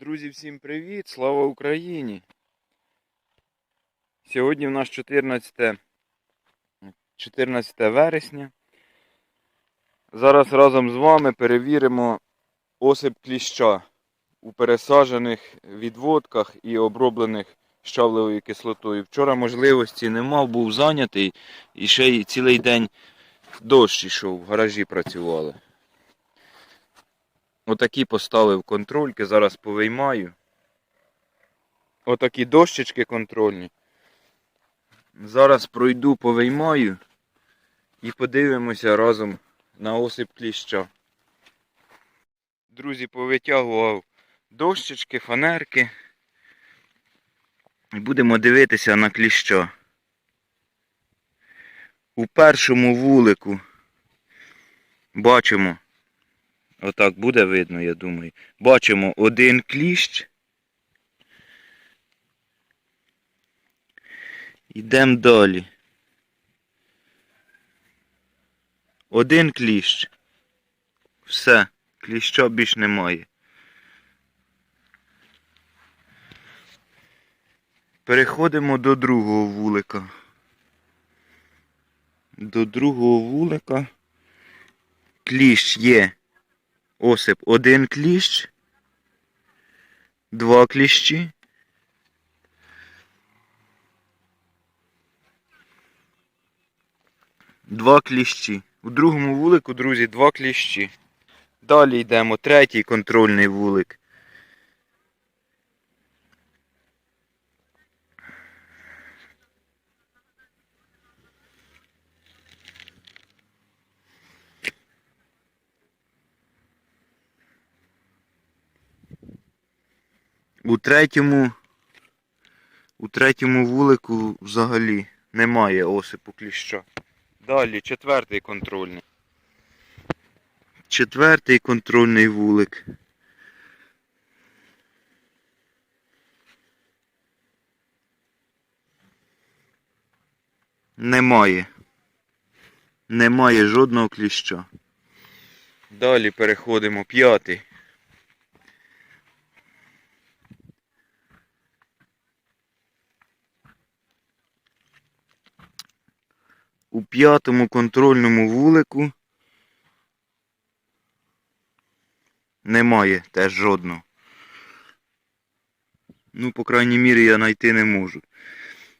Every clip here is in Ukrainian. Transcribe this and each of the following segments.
Друзі, всім привіт! Слава Україні! Сьогодні в нас 14, 14 вересня. Зараз разом з вами перевіримо осип кліща у пересаджених відводках і оброблених щавлевою кислотою. Вчора можливості не мав, був зайнятий і ще й цілий день дощ ішов, в гаражі працювали. Отакі поставив контрольки, зараз повиймаю. Отакі дощечки контрольні. Зараз пройду, повиймаю і подивимося разом на осип кліща. Друзі, повитягував дощечки, фанерки. І будемо дивитися на кліща. У першому вулику бачимо. Отак буде видно, я думаю. Бачимо один кліщ. Йдемо далі. Один кліщ. Все, кліща більш немає. Переходимо до другого вулика. До другого вулика кліщ є. Осип один кліщ, два кліщі. Два кліщі. У другому вулику, друзі, два кліщі. Далі йдемо, третій контрольний вулик. У третьому, у третьому вулику взагалі немає осипу кліща. Далі четвертий контрольний. Четвертий контрольний вулик. Немає. Немає жодного кліща. Далі переходимо п'ятий. У п'ятому контрольному вулику немає теж жодного. Ну, по крайній мірі, я знайти не можу.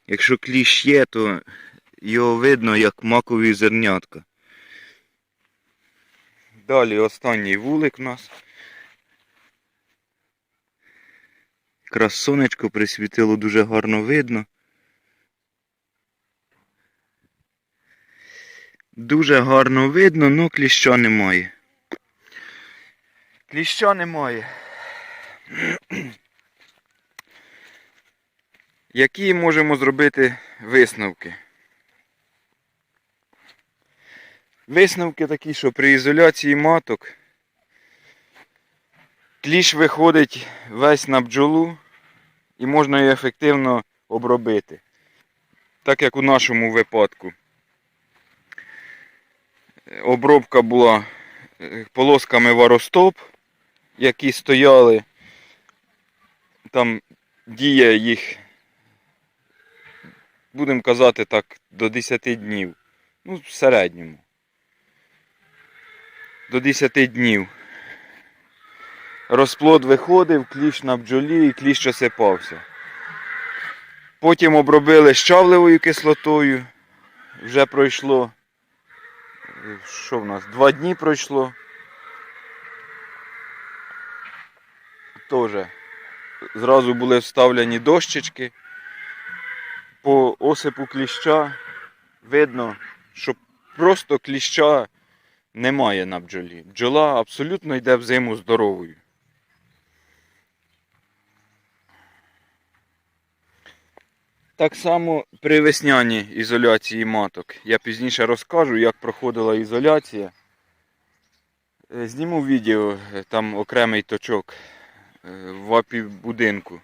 Якщо кліщ є, то його видно як макові зернятка. Далі останній вулик у нас. Якраз сонечко присвітило дуже гарно видно. Дуже гарно видно, але кліща немає. Кліща немає. Які можемо зробити висновки? Висновки такі, що при ізоляції маток кліщ виходить весь на бджолу і можна її ефективно обробити. Так як у нашому випадку обробка була е, полосками варостоп, які стояли. Там дія їх, будемо казати так, до 10 днів. Ну, в середньому. До 10 днів. Розплод виходив, кліщ на бджолі і кліщ осипався. Потім обробили щавлевою кислотою. Вже пройшло що в нас? Два дні пройшло. Тоже зразу були вставлені дощечки. По осипу кліща видно, що просто кліща немає на бджолі. Бджола абсолютно йде в зиму здоровою. Так само при весняній ізоляції маток. Я пізніше розкажу, як проходила ізоляція. Е, Зніму відео, е, там окремий точок е, в апі будинку.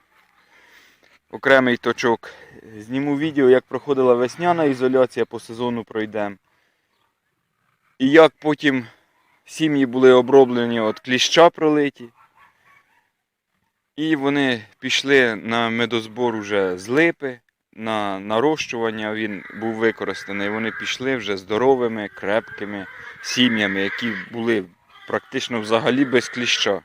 Окремий точок. Зніму відео, як проходила весняна ізоляція, по сезону пройдемо. І як потім сім'ї були оброблені от кліща пролиті. І вони пішли на медозбор уже з липи, на нарощування він був використаний. Вони пішли вже здоровими, крепкими сім'ями, які були практично взагалі без кліща.